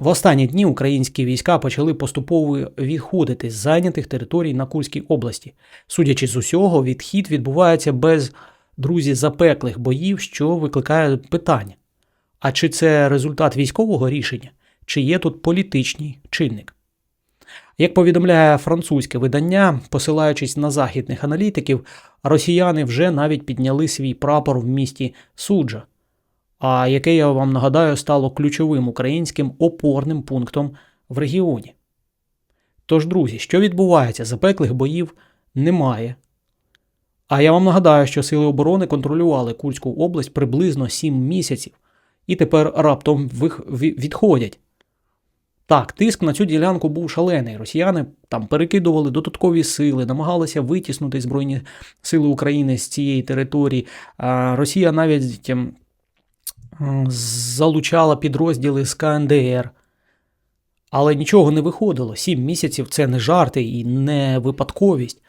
В останні дні українські війська почали поступово відходити з зайнятих територій на Курській області. Судячи з усього, відхід відбувається без друзі запеклих боїв, що викликає питання. А чи це результат військового рішення, чи є тут політичний чинник? Як повідомляє французьке видання, посилаючись на західних аналітиків, росіяни вже навіть підняли свій прапор в місті Суджа, а яке я вам нагадаю стало ключовим українським опорним пунктом в регіоні. Тож, друзі, що відбувається? Запеклих боїв немає. А я вам нагадаю, що Сили оборони контролювали Курську область приблизно 7 місяців і тепер раптом відходять. Так, тиск на цю ділянку був шалений. Росіяни там перекидували додаткові сили, намагалися витіснути Збройні сили України з цієї території. Росія навіть ем, залучала підрозділи з КНДР. Але нічого не виходило. Сім місяців це не жарти і не випадковість.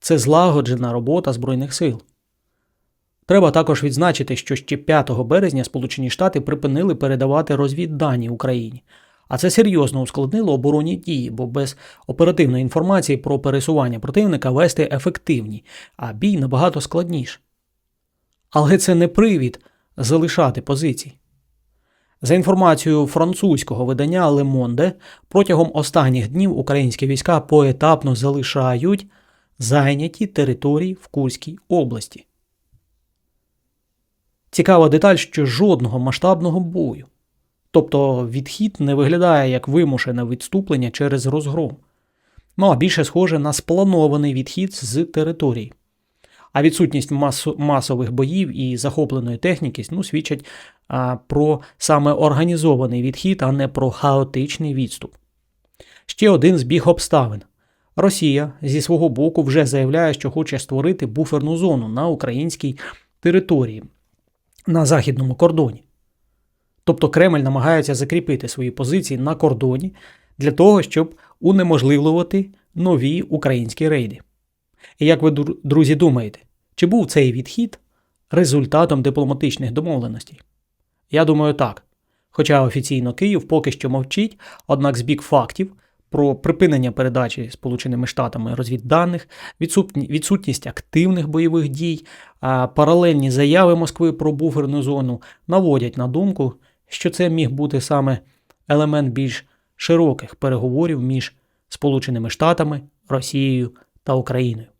Це злагоджена робота Збройних сил. Треба також відзначити, що ще 5 березня Сполучені Штати припинили передавати розвіддані Україні. А це серйозно ускладнило оборонні дії, бо без оперативної інформації про пересування противника вести ефективні, а бій набагато складніше. Але це не привід залишати позиції. За інформацією французького видання Le Monde, протягом останніх днів українські війська поетапно залишають зайняті території в Курській області. Цікава деталь, що жодного масштабного бою. Тобто відхід не виглядає як вимушене відступлення через розгром. Ну а більше схоже на спланований відхід з території. А відсутність масо- масових боїв і захопленої техніки ну, свідчать а, про саме організований відхід, а не про хаотичний відступ. Ще один збіг обставин. Росія зі свого боку вже заявляє, що хоче створити буферну зону на українській території на західному кордоні. Тобто Кремль намагається закріпити свої позиції на кордоні для того, щоб унеможливлювати нові українські рейди. І як ви, друзі, думаєте, чи був цей відхід результатом дипломатичних домовленостей? Я думаю, так. Хоча офіційно Київ поки що мовчить, однак з бік фактів про припинення передачі Сполученими Штатами розвідданих, відсутність активних бойових дій, паралельні заяви Москви про буферну зону наводять на думку, що це міг бути саме елемент більш широких переговорів між Сполученими Штатами, Росією та Україною.